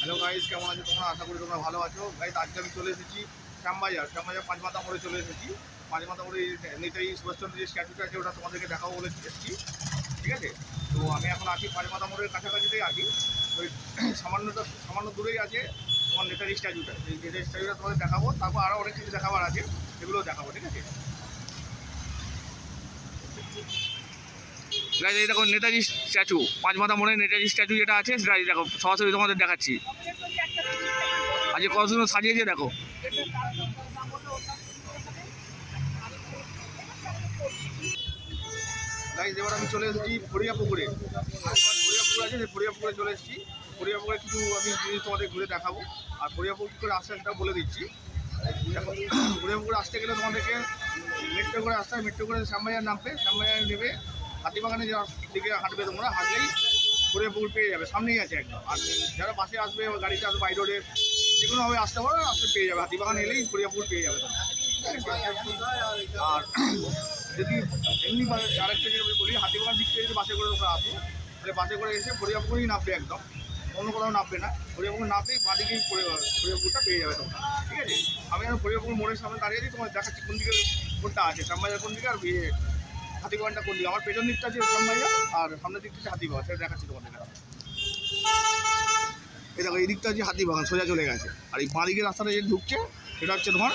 Hello guys, কেমন আছো তোমরা? আশা করি তোমরা ভালো আছো। গাইস, আজকে আমি চলে এসেছি শ্যামবাজার। শ্যামবাজার পাঁচমাথা মোড়ে চলে এসেছি। পাঁচমাথা মোড়ে নেতাজি সুভাষচন্দ্র যে স্ট্যাচুটা আছে, ওটা তোমাদেরকে দেখাবো বলে এসেছি। ঠিক আছে? তো আমি এখন আছি পাঁচমাথা মোড়ের কাছাকাছিতেই আছি। ওই সামান্যটা সামান্য দূরেই আছে তোমার নেতাজি স্ট্যাচুটা এই নেতাজি স্ট্যাচুটা তোমাদের দেখাবো। তারপর আরও অনেক কিছু দেখাবার আছে। সেগুলোও দেখাবো, ঠিক আছে? গাইজ দেখো নেতাজি স্ট্যাচু পাঁচমাথা মোড়ে নেতাজি স্ট্যাচু যেটা আছে, সেটা দেখো, সরাসরি তোমাদের দেখাচ্ছি। আজকে কত সুন্দর সাজিয়েছে দেখো। গাইজ এবার আমি চলে এসেছি ফরিয়া পুকুরে ফরিয়া পুকুর আছে, সেই ফরিয়া পুকুরে চলে এসেছি। ফরিয়া পুকুরে কিছু আমি জিনিস তোমাদের ঘুরে দেখাবো। আর ফরিয়া পুকুর করে আসতে সেটা বলে দিচ্ছি। ফরিয়া পুকুরে আসতে গেলে তোমাদেরকে মেট্রো করে আসতে হয় মেট্রো করে শ্যামবাজার নামবে। শ্যামবাজার নেবে হাতিবাগানে যে দিকে হাঁটবে তোমরা, হাঁটলেই ফরিয়া পুকুর পেয়ে যাবে, সামনেই আছে একদম। আর যারা বাসে আসবে গাড়িতে আসবে বাই রোডে যে কোনোভাবে আসতে পারো আসতে পেয়ে যাবে। হাতিবাগান এলেই পুকুর পেয়ে যাবে আর যদি এমনি আরেকটা যেটা বলি হাতিবাগান দিক থেকে যদি বাসে করে তোমরা আসো, তাহলে বাসে করে এসে ফরিয়াপুকুরই নামবে একদম। অন্য কোথাও নামবে না। ফরিয়াপুকুর নামবেই বাদিকেই ফরিয়াপুকুরটা পেয়ে যাবে তোমরা। ঠিক আছে? আমি এখন ফরিয়াপুকুর মোড়ের সামনে দাঁড়িয়ে আছি তোমার দেখাচ্ছি কোন দিকে, কোনটা আছে, শ্যামবাজার কোন দিকে আর ইয়ে হাতিবাগানটা দিকে? আমার পেছন দিকটা আছে শ্যামবাজার আর সামনের দিকটা হচ্ছে হাতিবাগান সেটা দেখাচ্ছি তোমাদের এই দেখো, এই দিকটা হচ্ছে হাতিবাগান, সোজা চলে গেছে। আর এই বাঁ রাস্তাটা যে ঢুকছে, সেটা হচ্ছে তোমার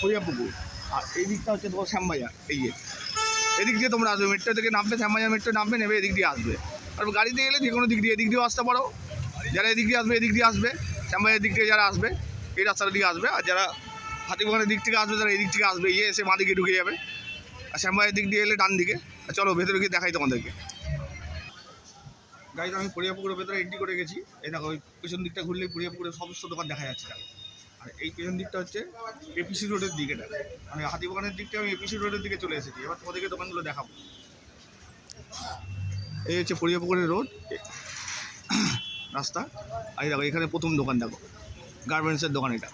ফরিয়াপুকুর আর এই দিকটা হচ্ছে তোমার শ্যামবাজার, এই যে। এদিক দিয়ে তোমরা আসবে মেট্রো থেকে নামবে, শ্যামবাজার মেট্রো নামবে নেবে এদিক দিয়ে আসবে। আর গাড়িতে গেলে যে কোনো দিক দিয়ে, এদিক দিয়েও আসতে পারো। যারা এদিক দিয়ে আসবে, এদিক দিয়ে আসবে। শ্যামবাজার দিক থেকে যারা আসবে, এই রাস্তাটা দিকে আসবে। আর যারা হাতিবাগানের দিক থেকে আসবে, তারা এই দিক থেকে আসবে। ইয়ে এসে মা দিকে ঢুকে যাবে। আর শ্যামবাজার দিক দিয়ে এলে ডান দিকে। চলো ভেতরে গিয়ে দেখাই তোমাদেরকে। গাড়িতে আমি পরিয়াপুকুরের ভেতরে এন্ট্রি করে গেছি। এই দেখো, ওই পেছন দিকটা ঘুরলেই পরিয়াপুকুরের সমস্ত দোকান দেখা যাচ্ছে। আর এই পেছন দিকটা হচ্ছে এপিসি রোডের দিকে। দেখো আমি হাতিবাগানের দিকটা আমি এপিসি রোডের দিকে চলে এসেছি। এবার তোমাদেরকে দোকানগুলো দেখাবো। এই হচ্ছে পরিয়াপুকুরের রোড। রাস্তা। আর দেখো, এখানে প্রথম দোকান, দেখো। গার্মেন্টসের দোকান এটা।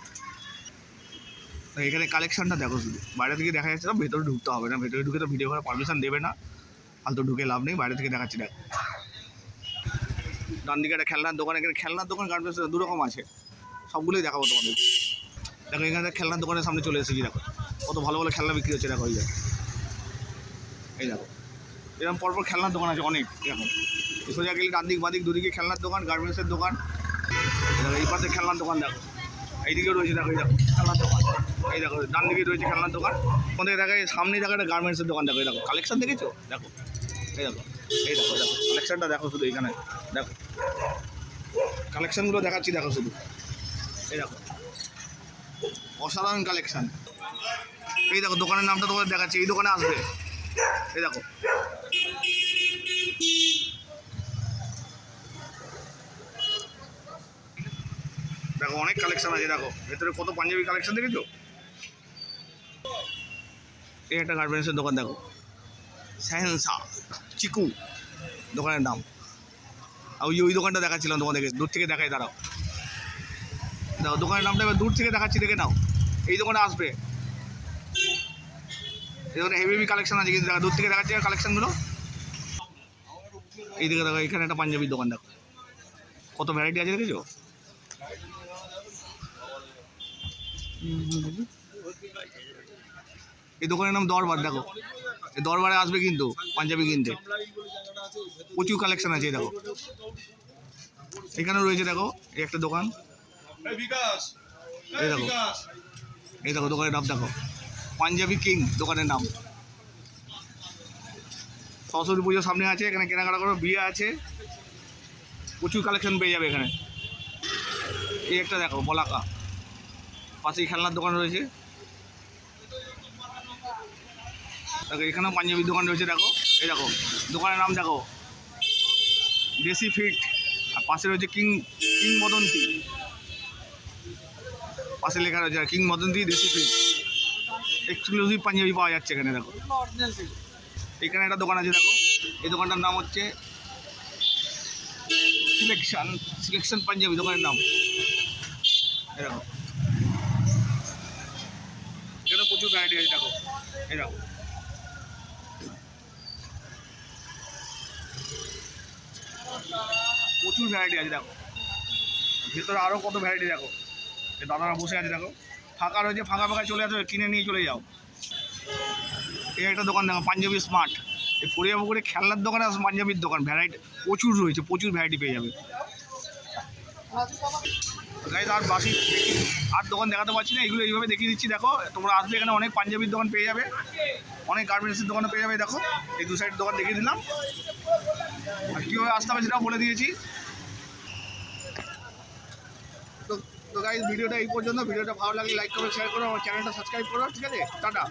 এখানে কালেকশনটা দেখো শুধু। বাইরে থেকে দেখা যাচ্ছে না, ভেতরে ঢুকতে হবে না। ভেতরে ঢুকে তো ভিডিও করার পারমিশন দেবে না। ফালতু ঢুকে লাভ নেই, বাইরে থেকে দেখাচ্ছি, দেখো। ডান দিকে একটা খেলনার দোকান, এখানে খেলনার দোকান গার্মেন্টসের দু রকম আছে। সবগুলোই দেখাবো তোমাদের। দেখো, এখানে খেলনার দোকানের সামনে চলে এসেছি, দেখো। কত ভালো ভালো খেলনা বিক্রি হচ্ছে, দেখো, এই দেখো। এই দেখো। এরকম পরপর খেলনার দোকান আছে অনেক, এরকম। সোজা গেলে ডান দিক বাদিক দুদিকে খেলনার দোকান গার্মেন্টসের দোকান। এই পাশে খেলনার দোকান, দেখো। এইদিকে রয়েছে, দেখো দেখো খেলনার দোকান। এই দেখো, ডান দিকে রয়েছে খেলনার দোকান। ওখানে দেখা, এই সামনে দেখো একটা গার্মেন্টসের দোকান, দেখো দেখো। কালেকশন দেখেছ? দেখো। এই দেখো এই দেখো দেখো। কালেকশনটা দেখো শুধু এখানে দেখো। কালেকশনগুলো দেখাচ্ছি, দেখো শুধু। এই দেখো। অসাধারণ কালেকশন এই দেখো, দোকানের নামটা তোমাদের দেখাচ্ছি, এই দোকানে আসবে। এই দেখো। দেখো, অনেক কালেকশন আছে, দেখো। ভেতরে কত পাঞ্জাবি কালেকশন দেখেছ? এই একটা গার্মেন্টসের দোকান, দেখো। স্যাহেন্সা চিকু দোকানের নাম। আর ওই ওই দোকানটা দেখাচ্ছিলাম তোমাদেরকে দূর থেকে দেখাই, দাঁড়াও। দেখো দোকানের নামটা এবার দূর থেকে দেখাচ্ছি, দেখে নাও। এই দোকানে আসবে। এই দোকানে হেভি হেভি কালেকশন আছে, কিন্তু দূর থেকে দেখাচ্ছি কালেকশনগুলো এই দিকে দেখো, এখানে একটা পাঞ্জাবির দোকান, দেখো। কত ভ্যারাইটি আছে দেখেছ? এই দোকানের নাম দরবার দেখো। এই দরবারে আসবে কিন্তু পাঞ্জাবি কিনতে। প্রচুর কালেকশন আছে দেখো। এখানে রয়েছে দেখো এই একটা দোকান। এই দেখো। এই দেখো দোকানের নাম দেখো। পাঞ্জাবি কিং দোকানের নাম। সরস্বতী পুজোর সামনে আছে এখানে কেনাকাটা করো বিয়ে আছে। প্রচুর কালেকশন পেয়ে যাবে এখানে। এই একটা দেখো বলাকা। পাশেই খেলনার দোকান রয়েছে। দেখো, এখানেও পাঞ্জাবির দোকান রয়েছে, দেখো। এই দেখো, দোকানের নাম দেখো। দেশি ফিট। আর পাশে রয়েছে কিং কিং মদন্তি পাশে লেখা রয়েছে কিং মদন্তি দেশি ফিট। এক্সক্লুসিভ পাঞ্জাবি পাওয়া যাচ্ছে এখানে, দেখো। এখানে একটা দোকান আছে, দেখো। এই দোকানটার নাম হচ্ছে সিলেকশন সিলেকশন পাঞ্জাবি দোকানের নাম। এই দেখো এখানে প্রচুর ভ্যারাইটি আছে, দেখো। এই দেখো। প্রচুর ভ্যারাইটি আছে, দেখো। ভেতরে আরও কত ভ্যারাইটি দেখো। দাদারা বসে আছে, দেখো। ফাঁকা রয়েছে, ফাঁকা ফাঁকা চলে আসবে, কিনে নিয়ে চলে যাও। এই একটা দোকান, দেখো, পাঞ্জাবি স্মার্ট এই ফরিয়া পুকুরে খেলনার দোকানে পাঞ্জাবির দোকান। ভ্যারাইটি প্রচুর রয়েছে, প্রচুর ভ্যারাইটি পেয়ে যাবে। গাইজ আর বাকি আর দোকান দেখাতে পারছি না, এগুলো এইভাবে দেখিয়ে দিচ্ছি, দেখো। তোমরা আসবে এখানে অনেক পাঞ্জাবির দোকান পেয়ে যাবে। অনেক গার্মেন্টসের দোকানও পেয়ে যাবে, দেখো। এই দু সাইড দোকান দেখিয়ে দিলাম। আর কীভাবে আসতে হবে সেটাও বলে দিয়েছি। তো তো গাইজ ভিডিওটা এই পর্যন্ত। ভিডিওটা ভালো লাগলে লাইক করো শেয়ার করো, আমার চ্যানেলটা সাবস্ক্রাইব করো, ঠিক আছে? টাটা।